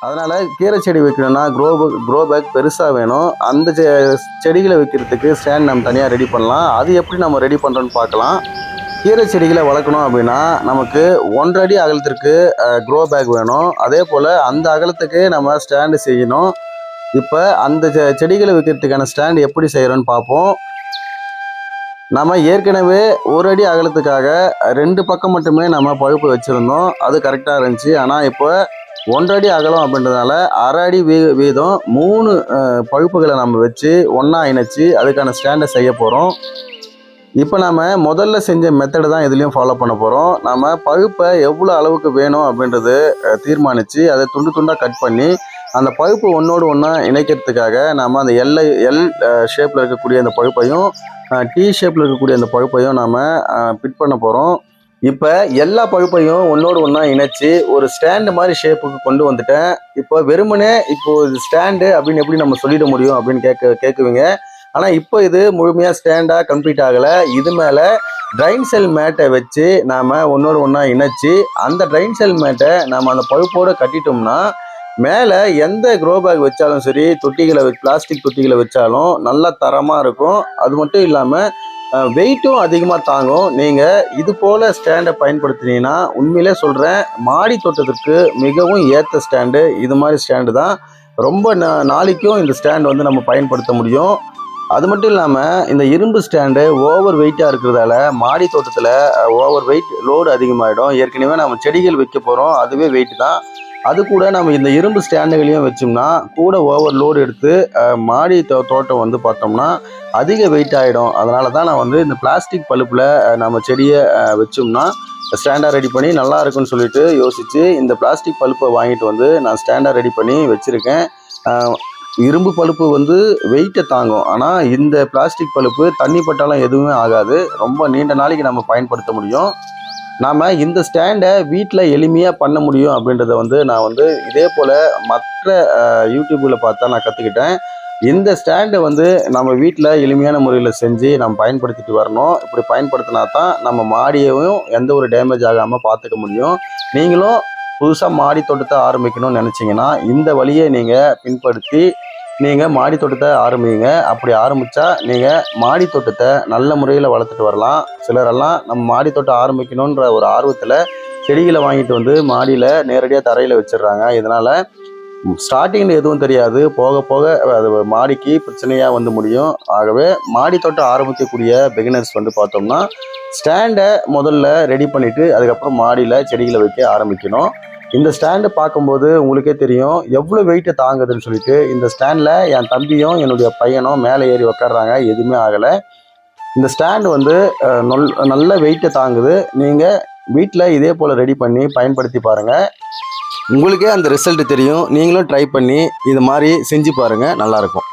அதனால் கீரை செடி வைக்கணும்னா க்ரோ க்ரோ பேக் பெருசாக வேணும். அந்த செ- செடிகளை வைக்கிறதுக்கு ஸ்டாண்ட் நம்ம தனியாக ரெடி பண்ணலாம். அது எப்படி நம்ம ரெடி பண்ணுறோன்னு பார்க்கலாம். கீரை செடிகளை வளர்க்கணும் அப்படின்னா நமக்கு ஒன்றரை அடி அகலத்திற்கு க்ரோ பேக் வேணும். அதே போல் அந்த அகலத்துக்கு நம்ம ஸ்டாண்டு செய்யணும். இப்போ அந்த செ- செடிகளை வைக்கிறதுக்கான ஸ்டாண்ட் எப்படி செய்கிறோன்னு பார்ப்போம். நம்ம ஏற்கனவே ஒரு அடி அகலத்துக்காக ரெண்டு பக்கம் மட்டுமே நம்ம பழுப்பு வச்சுருந்தோம். அது கரெக்டாக இருந்துச்சு. ஆனால் இப்போ ஒன்றடி அடி அகலம் அப்படின்றதுனால அரை அடி வீ வீதம் மூணு பழுப்புகளை நம்ம வச்சு ஒன்றா இணைச்சி அதுக்கான ஸ்டாண்டை செய்ய போகிறோம் இப்போ நம்ம முதல்ல செஞ்ச மெத்தடு தான் இதுலேயும் ஃபாலோ பண்ண போகிறோம் நம்ம பழுப்பை எவ்வளோ அளவுக்கு வேணும் அப்படின்றது தீர்மானித்து அதை துண்டு துண்டாக கட் பண்ணி அந்த பழுப்பு ஒன்றோடு ஒன்றா இணைக்கிறதுக்காக நம்ம அந்த எல்லை எல் ஷேப்பில் இருக்கக்கூடிய அந்த பழுப்பையும் டி ஷேப்பில் இருக்கக்கூடிய அந்த பழுப்பையும் நாம் பிட் பண்ண போகிறோம் இப்போ எல்லா பழுப்பையும் ஒன்றோடு ஒன்றா இணைச்சி ஒரு ஸ்டாண்டு மாதிரி ஷேப்புக்கு கொண்டு வந்துட்டேன். இப்போ வெறுமனே இப்போ இது ஸ்டாண்டு அப்படின்னு எப்படி நம்ம சொல்லிட முடியும் அப்படின்னு கேட்க கேட்குவீங்க. ஆனால் இப்போ இது முழுமையாக ஸ்டாண்டாக கம்ப்ளீட் ஆகலை. இது மேலே ட்ரைன் செல் மேட்டை வச்சு நாம் ஒன்றோடு ஒன்றா இணைச்சி அந்த ட்ரைன் செல் மேட்டை நாம் அந்த பழுப்போடு கட்டிட்டோம்னா மேலே எந்த க்ரோ பேக் வச்சாலும் சரி தொட்டிகளை பிளாஸ்டிக் தொட்டிகளை வச்சாலும் நல்லா தரமாக இருக்கும். அது மட்டும் இல்லாமல் வெயிட்டும் அதிகமாக தாங்கும். நீங்கள் இது போல் ஸ்டாண்டை பயன்படுத்தினீங்கன்னா உண்மையிலே சொல்கிறேன் மாடி தோட்டத்திற்கு மிகவும் ஏற்ற ஸ்டாண்டு இது மாதிரி ஸ்டாண்டு தான். ரொம்ப நா- நாளைக்கும் இந்த ஸ்டாண்ட் வந்து நம்ம பயன்படுத்த முடியும். அது மட்டும் இல்லாமல் இந்த இரும்பு ஸ்டாண்டு ஓவர் வெயிட்டாக இருக்கிறதால மாடி தோட்டத்தில் ஓவர் வெயிட் லோடு அதிகமாகிடும் ஏற்கனவே நம்ம செடிகள் வைக்க போகிறோம் அதுவே வெயிட் தான். அது கூட நம்ம இந்த இரும்பு ஸ்டாண்டுகளையும் வச்சோம்னா கூட ஓவர் லோடு எடுத்து மாடி தோ தோட்டம் வந்து பார்த்தோம்னா அதிக வெயிட் ஆகிடும் அதனால தான் நான் வந்து இந்த பிளாஸ்டிக் பழுப்பில் நம்ம செடியை வச்சோம்னா ஸ்டாண்டாக ரெடி பண்ணி நல்லா இருக்குன்னு சொல்லிட்டு யோசித்து இந்த பிளாஸ்டிக் பழுப்பை வாங்கிட்டு வந்து நான் ஸ்டாண்டாக ரெடி பண்ணி வச்சுருக்கேன். இரும்பு பழுப்பு வந்து வெயிட்டை தாங்கும். ஆனால் இந்த பிளாஸ்டிக் பழுப்பு தண்ணி பட்டாலும் எதுவுமே ஆகாது. ரொம்ப நீண்ட நாளைக்கு நம்ம பயன்படுத்த முடியும். நாம் இந்த ஸ்டாண்டை வீட்டில் எளிமையாக பண்ண முடியும் அப்படின்றத வந்து நான் வந்து இதே போல் மற்ற யூடியூப்பில் பார்த்தா நான் கற்றுக்கிட்டேன் இந்த ஸ்டாண்டை வந்து நம்ம வீட்டில் எளிமையான முறையில் செஞ்சு நம்ம பயன்படுத்திட்டு வரணும். இப்படி பயன்படுத்தினா தான் நம்ம மாடியையும் எந்த ஒரு டேமேஜ் ஆகாமல் பார்த்துக்க முடியும். நீங்களும் புதுசாக மாடி தோட்டத்தை ஆரம்பிக்கணும்னு நினச்சிங்கன்னா இந்த வழியை நீங்கள் பின்படுத்தி நீங்கள் மாடி தோட்டத்தை ஆரம்பிங்க. அப்படி ஆரம்பித்தா நீங்கள் மாடி தோட்டத்தை நல்ல முறையில் வளர்த்துட்டு வரலாம். சிலரெல்லாம் நம்ம மாடி தோட்டம் ஆரம்பிக்கணுன்ற ஒரு ஆர்வத்தில் செடிகளை வாங்கிட்டு வந்து மாடியில் நேரடியாக தரையில் வச்சிடுறாங்க. இதனால் ஸ்டார்டிங்கில் எதுவும் தெரியாது. போக போக அது மாடிக்கு பிரச்சனையாக வந்து முடியும். ஆகவே மாடி தோட்டம் ஆரம்பிக்கக்கூடிய பிகினர்ஸ் வந்து பார்த்தோம்னா ஸ்டாண்டை முதல்ல ரெடி பண்ணிவிட்டு அதுக்கப்புறம் மாடியில் செடிகளை வைக்க ஆரம்பிக்கணும். இந்த ஸ்டாண்டை பார்க்கும்போது உங்களுக்கே தெரியும் எவ்வளோ வெயிட்டை தாங்குதுன்னு சொல்லிட்டு இந்த ஸ்டாண்டில் என் தம்பியும் என்னுடைய பையனும் மேலே ஏறி உக்காடுறாங்க எதுவுமே ஆகலை. இந்த ஸ்டாண்டு வந்து நொல் நல்ல வெயிட்டை தாங்குது. நீங்கள் வீட்டில் இதே போல் ரெடி பண்ணி பயன்படுத்தி பாருங்கள் உங்களுக்கே அந்த ரிசல்ட் தெரியும். நீங்களும் ட்ரை பண்ணி இது மாதிரி செஞ்சு பாருங்கள் நல்லாயிருக்கும்